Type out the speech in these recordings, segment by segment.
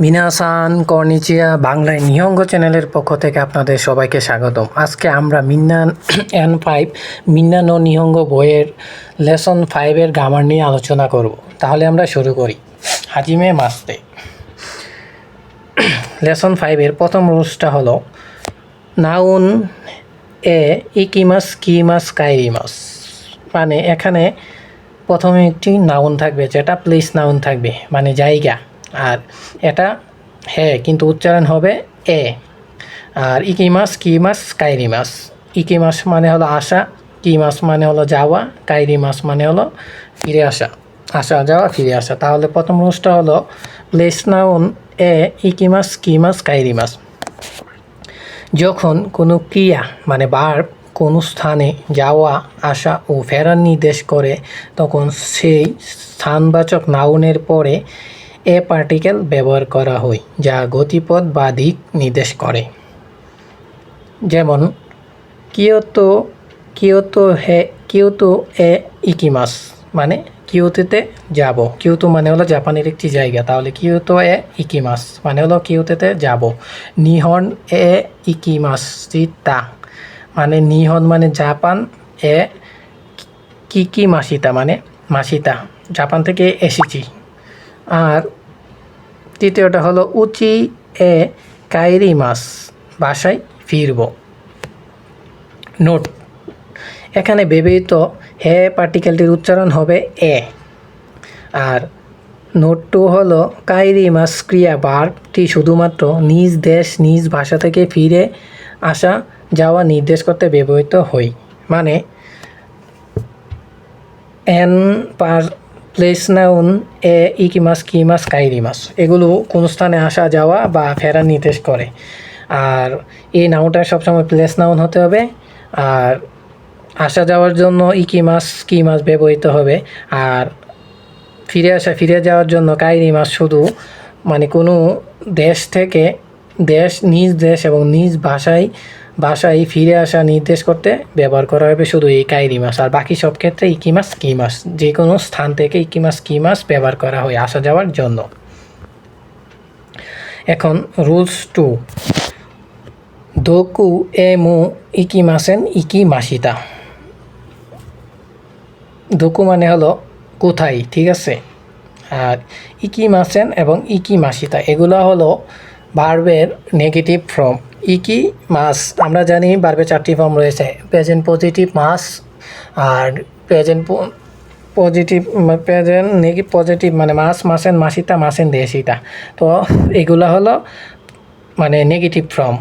মিনাসান, কর্নিচিয়া, বাংলায় নিহঙ্গ চ্যানেলের পক্ষ থেকে আপনাদের সবাইকে স্বাগতম। আজকে আমরা মিন্নান এন ফাইভ মিন্নান ও নিহঙ্গ বইয়ের লেসন ফাইভের গ্রামার নিয়ে আলোচনা করব। তাহলে আমরা শুরু করি। হাজিমে মাস্তে। লেসন ফাইভের প্রথম রুলসটা হলো, নাউন এ ইকিমাস কিমাস কাইরিমাস। মানে এখানে প্রথমে একটি নাউন থাকবে, যেটা প্লেস নাউন থাকবে মানে জায়গা। আর এটা হ্যাঁ কিন্তু উচ্চারণ হবে এ। আর ইকিমাস কিমাস কাইরিমাস ইকিমাস মানে হলো আসা কিমাস মানে হলো যাওয়া কাইরিমাস মানে হলো ফিরে আসা। আসা, যাওয়া, ফিরে আসা। তাহলে প্রথম রুলসটা হলো প্লেস নাউন এ ইকিমাস কিমাস কাইরিমাস যখন কোনো ক্রিয়া মানে বার্ব কোনো স্থানে যাওয়া, আসা ও ফেরার নির্দেশ করে, তখন সেই স্থানবাচক নাউনের পরে এ পার্টিকেল ব্যবহার করা হয়, যা গতিপথ বা দিক নির্দেশ করে। যেমন, কিয়তো কিয়তো হে, কিয়তো এ ইকিমাস মানে কিয়োতেতে যাব। কিয়োতো মানে হলো জাপানের একটি জায়গা, তাহলে কিয়োতো এ ইকিমাস মানে হলো কিয়োতেতে যাব। নিহন এ ইকিমাস চিতা মানে নিহন মানে জাপান, এ কিকি মাসিতা মানে মাসিতা। জাপান থেকে এসেছি। আর তৃতীয়টা হলো উচি এ কাইরি মাস বাসায় ফিরব। নোট এখানে ব্যবহৃত হে পার্টিকেলটির উচ্চারণ হবে এ। আর নোট টু হলো কাইরি মাস ক্রিয়া বার্বটি শুধুমাত্র নিজ দেশ, নিজ ভাষা থেকে ফিরে আসা, যাওয়া নির্দেশ করতে ব্যবহৃত হয় মানে এন পার প্লেস নাউন এ ইকিমাস, কিমাস, কাইরিমাস। এগুলো কোনো স্থানে আসা, যাওয়া বা ফেরা নির্দেশ করে। আর এই নাউনটা সবসময় প্লেস নাউন হতে হবে। আর আসা যাওয়ার জন্য ইকি মাছ কি মাছ ব্যবহৃত হবে। আর ফিরে আসা, ফিরে যাওয়ার জন্য কাইরি মাছ শুধু মানে কোনো দেশ থেকে দেশ, নিজ দেশ এবং নিজ ভাষায় ভাষায় ফিরে আসা নির্দেশ করতে ব্যবহার করা হবে শুধু এই কাইরি মাছ। আর বাকি সব ক্ষেত্রে ইকি মাছ, কি মাছ, যে কোনো স্থান থেকে ইকি মাছ, কি মাছ ব্যবহার করা হয় আসা যাওয়ার জন্য। এখন রুলস টু দোকু এ মু ইকি মাসেন ইকি মাসিতা। দোকু মানে হলো কোথায়, ঠিক আছে? আর ইকি মাসেন এবং ইকি মাসিতা, এগুলো হলো বার্বের নেগেটিভ ফর্ম ইকি মাস? আমরা জানি বারবে চারটি ফর্ম রয়েছে। প্রেজেন্ট পজিটিভ মাস আর present positive present negative positive মানে মাস মাসেন মাসিতা মাসেন দেশিতা। তো এগুলো হলো মানে নেগেটিভ ফর্ম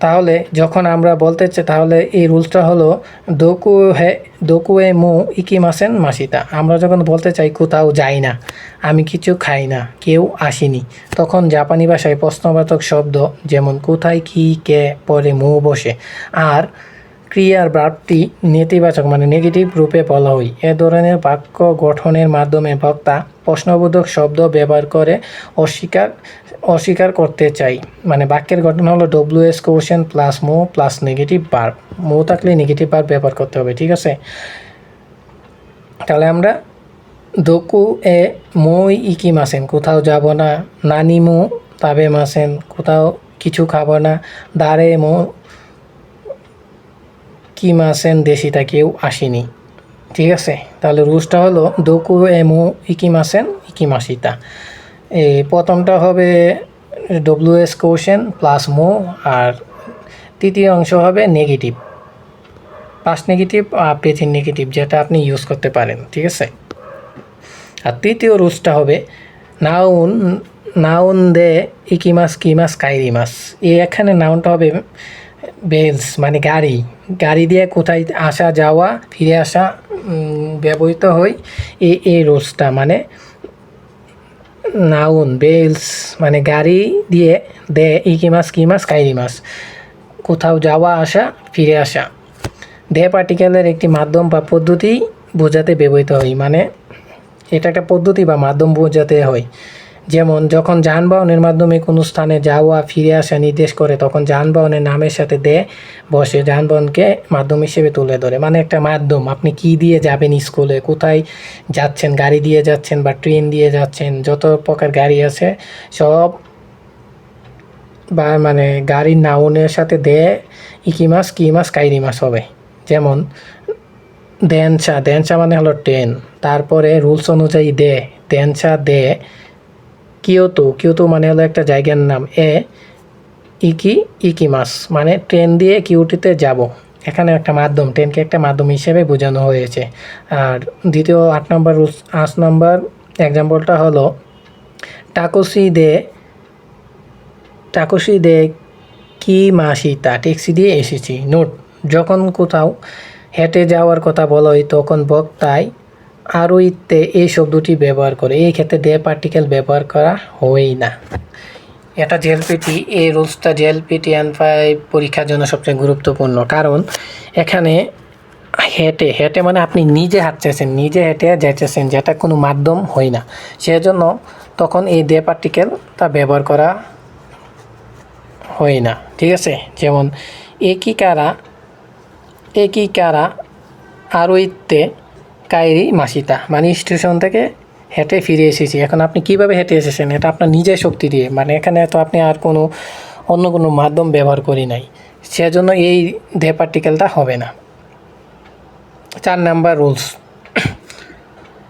তাহলে যখন আমরা বলতে চাই তাহলে এই রুলসটা হলো দোকু হে, দোকু এ মু ইকি মাসেন মাসিতা। আমরা যখন বলতে চাই, কোথাও যাই না, আমি কিছু খাই না, কেউ আসেনি। তখন জাপানি ভাষায় প্রশ্নবাচক শব্দ যেমন কোথায় কি, কে, পরে মু বসে। আর ক্রিয়ার ভাবটি নেতিবাচক মানে নেগেটিভ রূপে বলা হয়। এ ধরনের বাক্য গঠনের মাধ্যমে বক্তা প্রশ্নবোধক শব্দ ব্যবহার করে অস্বীকার অস্বীকার করতে চাই। মানে বাক্যের ঘটনা হলো ডব্লিউ এস কোশ্চেন প্লাস মো প্লাস নেগেটিভ বার মো থাকলে নেগেটিভ বার ব্যবহার করতে হবে, ঠিক আছে? তাহলে আমরা দোকু এ মই ইকি মাসেন কোথাও যাব না নানি মো তাবে মাসেন কোথাও কিছু খাব না দাঁড়ে মো কি মাসেন দেশিটা কেউ আসেনি, ঠিক আছে? তাহলে রুলসটা হলো দোকু এমু ইকি মাসেন ইকি মাসিতা এই প্রথমটা হবে ডব্লিউ এস কোশ্চেন প্লাস মো আর তৃতীয় অংশ হবে নেগেটিভ পাস নেগেটিভ আর প্রেজেন্ট নেগেটিভ যেটা আপনি ইউজ করতে পারেন, ঠিক আছে? আর তৃতীয় রুলসটা হবে নাউন নাউন দে ইকিমাস, কিমাস, কাইরিমাস। এখানে নাউনটা হবে বেলস মানে গাড়ি। গাড়ি দিয়ে কোথায় আসা, যাওয়া, ফিরে আসা ব্যবহৃত হয় এই এই রুলসটা মানে নাউন, বেলস মানে গাড়ি দিয়ে দে, ইকি মাস কি মাস কাইরি মাস কোথাও যাওয়া, আসা, ফিরে আসা। দে পার্টিকেলের একটি মাধ্যম বা পদ্ধতি বোঝাতে ব্যবহৃত হয়। মানে এটা একটা পদ্ধতি বা মাধ্যম বোঝাতে হয়। যেমন, যখন যানবাহনের মাধ্যমে কোনো স্থানে যাওয়া, ফিরে আসা নির্দেশ করে, তখন যানবাহনের নামের সাথে দে বসে যানবাহনকে মাধ্যম হিসেবে তুলে ধরে। মানে একটা মাধ্যম, আপনি কি দিয়ে যাবেন স্কুলে, কোথায় যাচ্ছেন, গাড়ি দিয়ে যাচ্ছেন বা ট্রেন দিয়ে যাচ্ছেন, যত প্রকার গাড়ি আছে, সব বা মানে গাড়ির নাউনের সাথে দে, ইকি মাস কি মাস কাইরি মাস হবে। যেমন দেনচা দেনচা মানে হলো ট্রেন। তারপরে রুলস অনুযায়ী দে দেনচা দে কিয়োতো কিয়োতো মানে হলো একটা জায়গার নাম। এ, ইকি ইকি মাস মানে ট্রেন দিয়ে কিউটিতে যাব। এখানে একটা মাধ্যম, ট্রেনকে একটা মাধ্যম হিসেবে বোঝানো হয়েছে। আর দ্বিতীয় আট নম্বর আট নম্বর এক্সাম্পলটা হলো, টাকোসি দে টাকোসি দে কি মাসিতা ট্যাক্সি দিয়ে এসেছি। নোট, যখন কোথাও হেঁটে যাওয়ার কথা বলা হয়, তখন বক্তায় আরও ইত্যে এই শব্দটি ব্যবহার করে। এই ক্ষেত্রে দে পার্টিকেল ব্যবহার করা হয়ই না। এটা জেএলপিটি এই রুলসটা জেএলপিটি অ্যান্ড ফাইভ পরীক্ষার জন্য সবচেয়ে গুরুত্বপূর্ণ। কারণ এখানে হেঁটে হেঁটে মানে আপনি নিজে হাঁটতেছেন, নিজে হেঁটে যাইতেছেন, যেটা কোনো মাধ্যম হয় না। সেজন্য তখন এই দে পার্টিকেলটা ব্যবহার করা হয় না। ঠিক আছে? যেমন একই কারা একই কারা, আরও ইত্যে কাইরি মাসিতা মানে স্টেশন থেকে হেঁটে ফিরে এসেছি। এখন আপনি কীভাবে হেঁটে এসেছেন? এটা আপনার নিজের শক্তি দিয়ে। মানে এখানে তো আপনি আর কোনো, অন্য কোনো মাধ্যম ব্যবহার করি নাই। সেজন্য এই দে পার্টিকেলটা হবে না। চার নাম্বার রুলস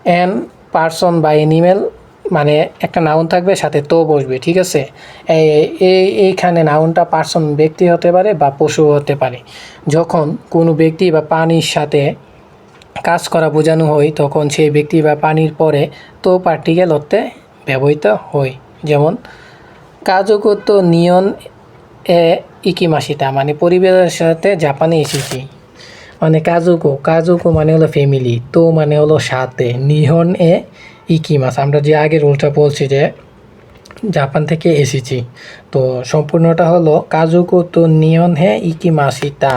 অ্যান পার্সন বা এনিমেল মানে একটা নাউন থাকবে, সাথে তো বসবে, ঠিক আছে? এই এইখানে নাউনটা পার্সন ব্যক্তি হতে পারে বা পশু হতে পারে। যখন কোনো ব্যক্তি বা প্রাণীর সাথে কাজ করা বোঝানো হয়, তখন সেই ব্যক্তি বা পানির পরে তো পার্টিকেল হতে ব্যবহৃত হয়। যেমন কাজগত নিয়ন এ ইকিমাসিতা মানে পরিবারের সাথে জাপানে এসেছি। মানে কাজুকো কাজুকো মানে হলো ফ্যামিলি তো মানে হলো সাথে। নিহন এ ইকিমাস, আমরা যে আগে রোলটা বলছি যে জাপান থেকে এসেছি, তো সম্পূর্ণটা হলো কাজুকো তো নিয়ন হে ইকিমাসিতা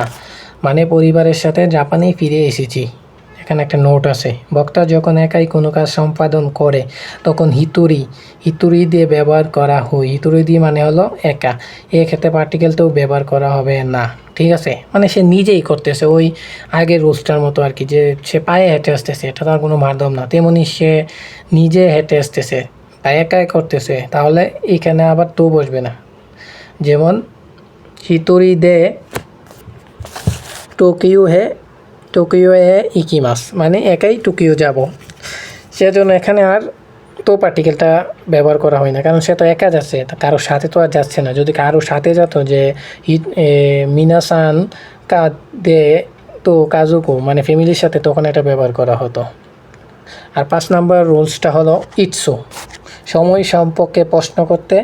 মানে পরিবারের সাথে জাপানে ফিরে এসেছি। এখানে একটা নোট আছে। বক্তা যখন একাই কোনো কাজ সম্পাদন করে, তখন হিতুরি হিতুরি দিয়ে ব্যবহার করা হয়। হিতুরি দিয়ে মানে হলো একা। এক্ষেত্রে পার্টিকেলটাও ব্যবহার করা হবে না। ঠিক আছে? মানে সে নিজেই করতেছে। ওই আগের রুলসটার মতো আর কি, যে সে পায়ে হেঁটে আসতেছে, এটা তার কোনো মাধ্যম না। তেমনি সে নিজে হেঁটে আসতেছে তাই একাই করতেছে, তাহলে এখানে আবার তো বসবে না। যেমন, হিতুরি দে টোকিও হে টোকিও এ ইকিমাস মানে একাই টোকিও যাব। সেজন্য এখানে আর তো পার্টিকেলটা ব্যবহার করা হয় না, কারণ সে তো একা যাচ্ছে, তা কারোর সাথে তো আর যাচ্ছে না। যদি কারোর সাথে যেত যে মিনাসান কা দে তো কাজুকো মানে ফ্যামিলির সাথে তখন এটা ব্যবহার করা হতো। আর পাঁচ নাম্বার রুলসটা হলো ইটসো সময় সম্পর্কে প্রশ্ন করতে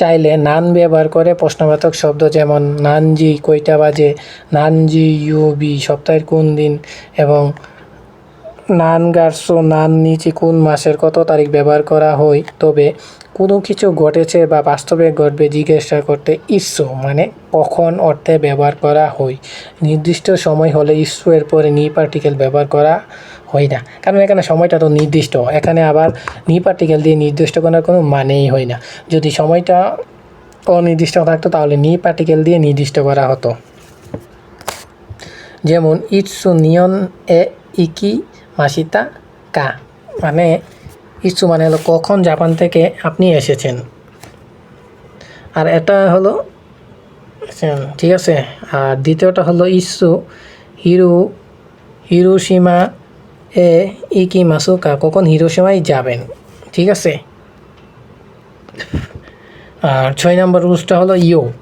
চাইলে নান ব্যবহার করে প্রশ্নবাচক শব্দ যেমন, নানজি কয়টা বাজে? নানজি ইউবি সপ্তাহের কোন দিন? এবং, নান গার্সো, নান নিচে কোন মাসের কত তারিখ ব্যবহার করা হয়? তবে, কোনো কিছু ঘটেছে বা বাস্তবে ঘটবে জিজ্ঞাসা করতে ইস্যু মানে কখন অর্থে ব্যবহার করা হয়। নির্দিষ্ট সময় হলে ইস্যু এর পরে নি পার্টিকেল ব্যবহার করা হয় না। কারণ এখানে সময়টা তো নির্দিষ্ট। এখানে আবার নি পার্টিকেল দিয়ে নির্দিষ্ট করার কোনো মানেই হয় না। যদি সময়টা অনির্দিষ্ট থাকতো, তাহলে নি পার্টিকেল দিয়ে নির্দিষ্ট করা হতো। যেমন ইটসু নিয়ন এ ইকি মাসিতা কা। মানে ইটসু মানে হলো কখন জাপান থেকে আপনি এসেছেন। আর এটা হলো, ঠিক আছে? আর দ্বিতীয়টা হলো ইসু হিরো হিরোসীমা ইকি মাসুকা, কখন হিরোসীমায় যাবেন? ঠিক আছে? আর ছয় নম্বর রুলসটা হলো ইও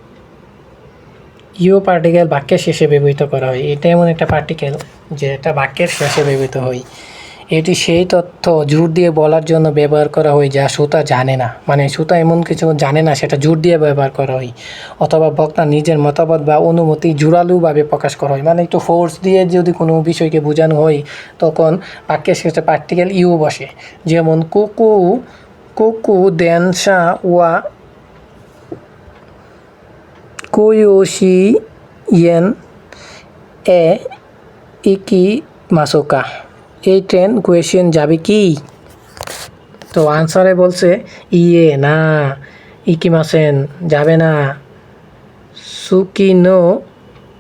ইও পার্টিকেল বাক্যের শেষে ব্যবহৃত করা হয়। এটা এমন একটা পার্টিকেল যেটা বাক্যের শেষে ব্যবহৃত হয়। এটি সেই তথ্য জোর দিয়ে বলার জন্য ব্যবহার করা হয় যা শ্রোতা জানে না। মানে শ্রোতা এমন কিছু জানে না, সেটা জোর দিয়ে ব্যবহার করা হয়। অথবা বক্তা নিজের মতামত বা অনুমতি জোরালোভাবে প্রকাশ করা হয়। মানে একটু ফোর্স দিয়ে যদি কোনো বিষয়কে বোঝানো হয়, তখন বাক্যের শেষে পার্টিকেল ইউ বসে। যেমন, কুকু কুকু দেনসা ওয়া কোয়োশি ইয়েন এ ইকি মাসোকা। এই ট্রেন কোয়েশন যাবে কি? তো আনসারে বলছে ইয়ে না, ইকিমাসেন যাবে না। সুকিনো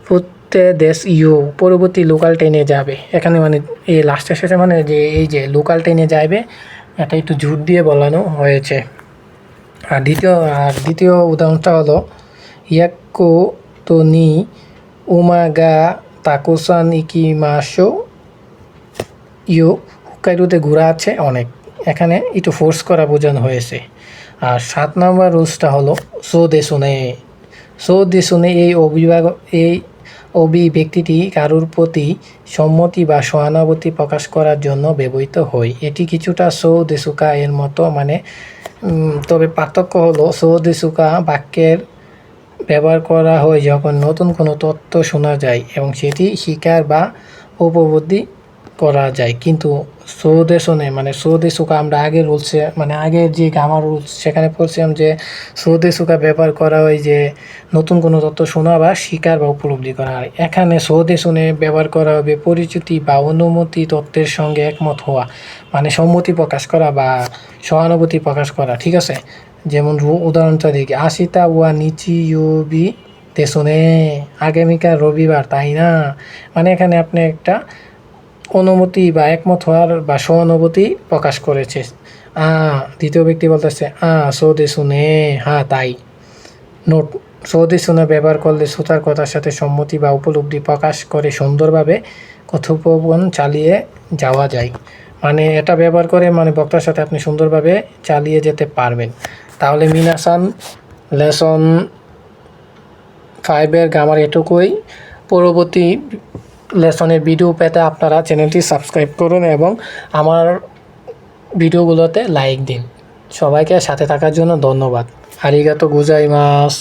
ফুতে দেশ ইউ পরবর্তী লোকাল ট্রেনে যাবে। এখানে মানে এই লাস্টের শেষে মানে যে এই যে লোকাল ট্রেনে যাবে এটা একটু জোর দিয়ে বলানো হয়েছে। আর দ্বিতীয় আর দ্বিতীয় উদাহরণটা হলো ইয়াকো তো নি উমাগা তাকুসান ইকিমাশো ইউ হুকাইডোতে ঘোরা আছে অনেক। এখানে একটু ফোর্স করা বোঝানো হয়েছে। আর সাত নম্বর রুলসটা হলো, সো দেশুনে সো দেশুনে এই অভিভাগ এই অভিব্যক্তিটি কারুর প্রতি সম্মতি বা সহানুভূতি প্রকাশ করার জন্য ব্যবহৃত হয়। এটি কিছুটা সো দেশুকা এর মতো মানে তবে পার্থক্য হলো, সো দেশুকা বাক্যের ব্যবহার করা হয় যখন নতুন কোনো তথ্য শোনা যায় এবং সেটি শিকার বা উপলব্ধি করা যায়। কিন্তু সৌদেশনে মানে সৌদেশুকা আমরা আগে রুলসে মানে আগের যে গামার রুলস সেখানে পড়ছিলাম যে সৌদেশুকা ব্যবহার করা হয় যে নতুন কোনো তথ্য শোনা বা শিকার বা উপলব্ধি করা। হয় এখানে সৌদেশনে ব্যবহার করা হবে পরিচিতি বা অনুমতি তত্ত্বের সঙ্গে একমত হওয়া। মানে সম্মতি প্রকাশ করা বা সহানুভূতি প্রকাশ করা। ঠিক আছে? যেমন উদাহরণটা দেখি আশিতা ওয়া নিচি ইউবি তেসনে আগামীকাল রবিবার, তাই না? মানে এখানে আপনি একটা অনুমতি বা একমত হওয়ার বা সহানুভূতি প্রকাশ করেছে। আ, দ্বিতীয় ব্যক্তি বলতেছে, আ, সৌদে শুনে হ্যাঁ তাই। নোট, সৌদে শুনে ব্যবহার করলে শ্রোতার কথার সাথে সম্মতি বা উপলব্ধি প্রকাশ করে সুন্দরভাবে কথোপকথন চালিয়ে যাওয়া যায়। মানে এটা ব্যবহার করে মানে বক্তার সাথে আপনি সুন্দরভাবে চালিয়ে যেতে পারবেন। তাহলে মিনাসান লেসন ফাইভের গামার এটুকুই। পরবর্তী লেসনের ভিডিও পেতে আপনারা চ্যানেলটি সাবস্ক্রাইব করুন এবং আমার ভিডিওগুলোতে লাইক দিন। সবাইকে সাথে থাকার জন্য ধন্যবাদ। আরিগাতো গুজাই মাস